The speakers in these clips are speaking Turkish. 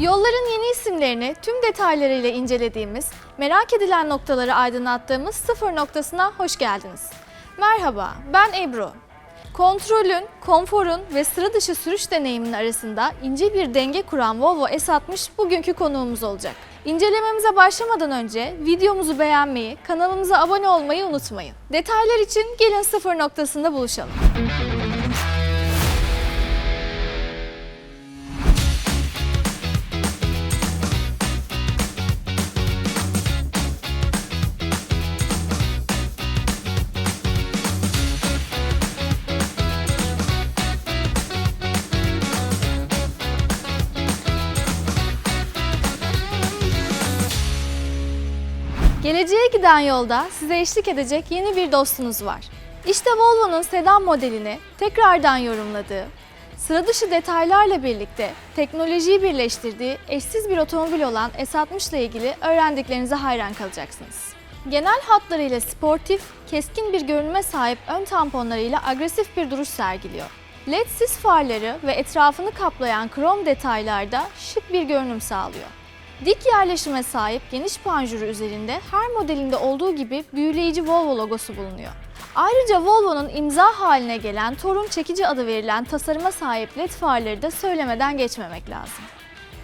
Yolların yeni isimlerini tüm detaylarıyla incelediğimiz, merak edilen noktaları aydınlattığımız sıfır noktasına hoş geldiniz. Merhaba, ben Ebru. Kontrolün, konforun ve sıra dışı sürüş deneyiminin arasında ince bir denge kuran Volvo S60 bugünkü konuğumuz olacak. İncelememize başlamadan önce videomuzu beğenmeyi, kanalımıza abone olmayı unutmayın. Detaylar için gelin sıfır noktasında buluşalım. Geleceğe giden yolda size eşlik edecek yeni bir dostunuz var. İşte Volvo'nun sedan modelini tekrardan yorumladığı, sıra dışı detaylarla birlikte teknolojiyi birleştirdiği eşsiz bir otomobil olan S60 ile ilgili öğrendiklerinize hayran kalacaksınız. Genel hatlarıyla sportif, keskin bir görünüme sahip ön tamponlarıyla agresif bir duruş sergiliyor. LED sis farları ve etrafını kaplayan krom detaylarda şık bir görünüm sağlıyor. Dik yerleşime sahip geniş panjuru üzerinde her modelinde olduğu gibi büyüleyici Volvo logosu bulunuyor. Ayrıca Volvo'nun imza haline gelen Torun çekici adı verilen tasarıma sahip led farları da söylemeden geçmemek lazım.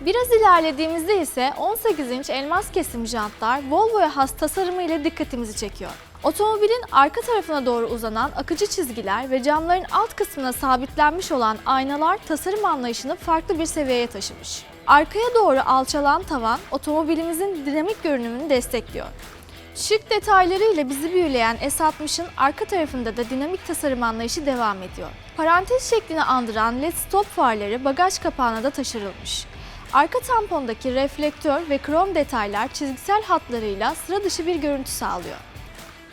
Biraz ilerlediğimizde ise 18 inç elmas kesim jantlar Volvo'ya has tasarımı ile dikkatimizi çekiyor. Otomobilin arka tarafına doğru uzanan akıcı çizgiler ve camların alt kısmına sabitlenmiş olan aynalar tasarım anlayışını farklı bir seviyeye taşımış. Arkaya doğru alçalan tavan otomobilimizin dinamik görünümünü destekliyor. Şık detaylarıyla bizi büyüleyen S60'ın arka tarafında da dinamik tasarım anlayışı devam ediyor. Parantez şeklini andıran LED stop farları bagaj kapağına da taşırılmış. Arka tampondaki reflektör ve krom detaylar çizgisel hatlarıyla sıra dışı bir görüntü sağlıyor.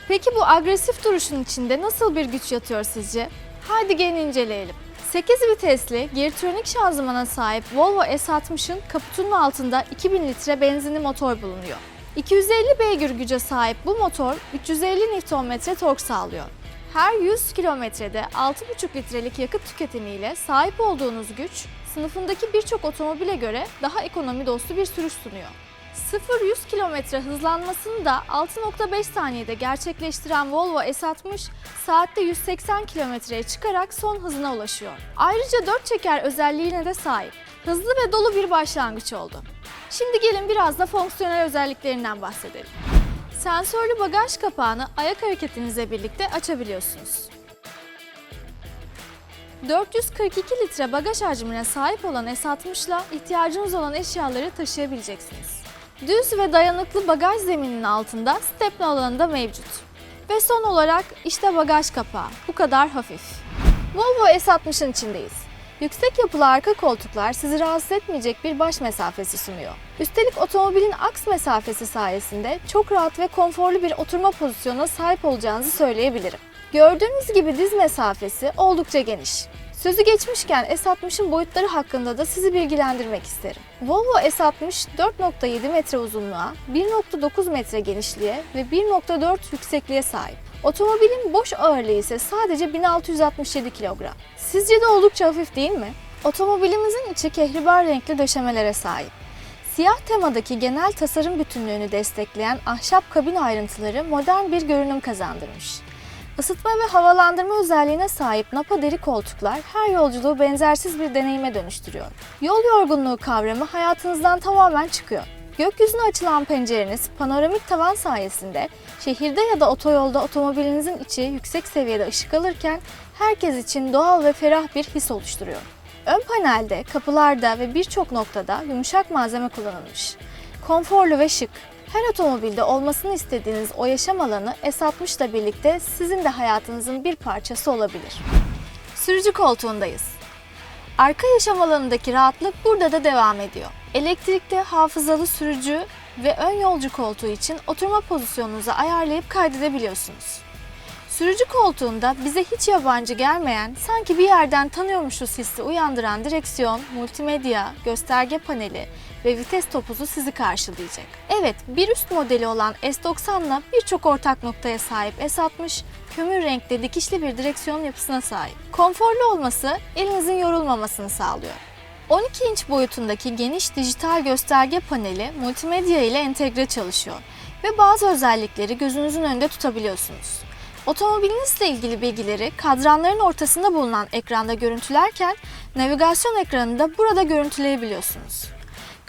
Peki bu agresif duruşun içinde nasıl bir güç yatıyor sizce? Haydi gelin inceleyelim. 8 vitesli geartronik şanzımana sahip Volvo S60'ın kaputunun altında 2000 litre benzinli motor bulunuyor. 250 beygir güce sahip bu motor 350 Nm tork sağlıyor. Her 100 kilometrede 6,5 litrelik yakıt tüketimiyle sahip olduğunuz güç, sınıfındaki birçok otomobile göre daha ekonomi dostu bir sürüş sunuyor. 0-100 kilometre hızlanmasını da 6.5 saniyede gerçekleştiren Volvo S60 saatte 180 kilometreye çıkarak son hızına ulaşıyor. Ayrıca 4 çeker özelliğine de sahip. Hızlı ve dolu bir başlangıç oldu. Şimdi gelin biraz da fonksiyonel özelliklerinden bahsedelim. Sensörlü bagaj kapağını ayak hareketinizle birlikte açabiliyorsunuz. 442 litre bagaj hacmine sahip olan S60 ile ihtiyacınız olan eşyaları taşıyabileceksiniz. Düz ve dayanıklı bagaj zemininin altında stepne alanı da mevcut. Ve son olarak işte bagaj kapağı. Bu kadar hafif. Volvo S60'ın içindeyiz. Yüksek yapılı arka koltuklar sizi rahatsız etmeyecek bir baş mesafesi sunuyor. Üstelik otomobilin aks mesafesi sayesinde çok rahat ve konforlu bir oturma pozisyonuna sahip olacağınızı söyleyebilirim. Gördüğünüz gibi diz mesafesi oldukça geniş. Sözü geçmişken S60'ın boyutları hakkında da sizi bilgilendirmek isterim. Volvo S60 4.7 metre uzunluğa, 1.9 metre genişliğe ve 1.4 yüksekliğe sahip. Otomobilin boş ağırlığı ise sadece 1667 kilogram. Sizce de oldukça hafif değil mi? Otomobilimizin içi kehribar renkli döşemelere sahip. Siyah temadaki genel tasarım bütünlüğünü destekleyen ahşap kabin ayrıntıları modern bir görünüm kazandırmış. Isıtma ve havalandırma özelliğine sahip napa deri koltuklar her yolculuğu benzersiz bir deneyime dönüştürüyor. Yol yorgunluğu kavramı hayatınızdan tamamen çıkıyor. Gökyüzüne açılan pencereniz panoramik tavan sayesinde şehirde ya da otoyolda otomobilinizin içi yüksek seviyede ışık alırken herkes için doğal ve ferah bir his oluşturuyor. Ön panelde, kapılarda ve birçok noktada yumuşak malzeme kullanılmış. Konforlu ve şık, her otomobilde olmasını istediğiniz o yaşam alanı S60 ile birlikte sizin de hayatınızın bir parçası olabilir. Sürücü koltuğundayız. Arka yaşam alanındaki rahatlık burada da devam ediyor. Elektrikli hafızalı sürücü ve ön yolcu koltuğu için oturma pozisyonunuzu ayarlayıp kaydedebiliyorsunuz. Sürücü koltuğunda bize hiç yabancı gelmeyen, sanki bir yerden tanıyormuşuz hissi uyandıran direksiyon, multimedya, gösterge paneli ve vites topuzu sizi karşılayacak. Evet, bir üst modeli olan S90 ile birçok ortak noktaya sahip S60, kömür renkli dikişli bir direksiyon yapısına sahip. Konforlu olması elinizin yorulmamasını sağlıyor. 12 inç boyutundaki geniş dijital gösterge paneli multimedya ile entegre çalışıyor ve bazı özellikleri gözünüzün önünde tutabiliyorsunuz. Otomobilinizle ilgili bilgileri kadranların ortasında bulunan ekranda görüntülerken navigasyon ekranını da burada görüntüleyebiliyorsunuz.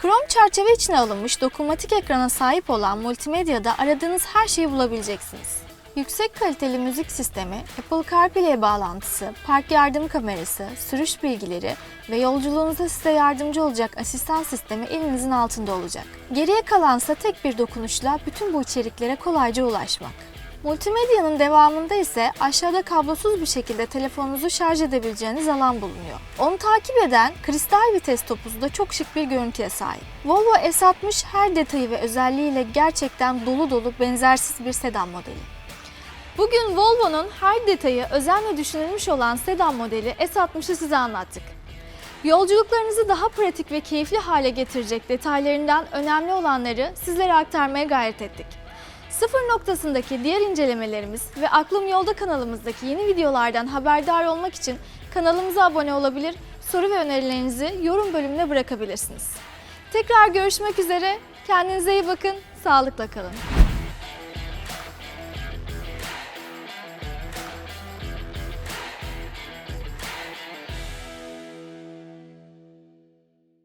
Chrome çerçeve içine alınmış dokunmatik ekrana sahip olan multimedyada aradığınız her şeyi bulabileceksiniz. Yüksek kaliteli müzik sistemi, Apple CarPlay bağlantısı, park yardım kamerası, sürüş bilgileri ve yolculuğunuzda size yardımcı olacak asistan sistemi elinizin altında olacak. Geriye kalansa tek bir dokunuşla bütün bu içeriklere kolayca ulaşmak. Multimedyanın devamında ise aşağıda kablosuz bir şekilde telefonunuzu şarj edebileceğiniz alan bulunuyor. Onu takip eden kristal vites topuzu da çok şık bir görüntüye sahip. Volvo S60 her detayı ve özelliğiyle gerçekten dolu dolu benzersiz bir sedan modeli. Bugün Volvo'nun her detayı özenle düşünülmüş olan sedan modeli S60'ı size anlattık. Yolculuklarınızı daha pratik ve keyifli hale getirecek detaylarından önemli olanları sizlere aktarmaya gayret ettik. Sıfır noktasındaki diğer incelemelerimiz ve Aklım Yolda kanalımızdaki yeni videolardan haberdar olmak için kanalımıza abone olabilir, soru ve önerilerinizi yorum bölümüne bırakabilirsiniz. Tekrar görüşmek üzere, kendinize iyi bakın, sağlıkla kalın.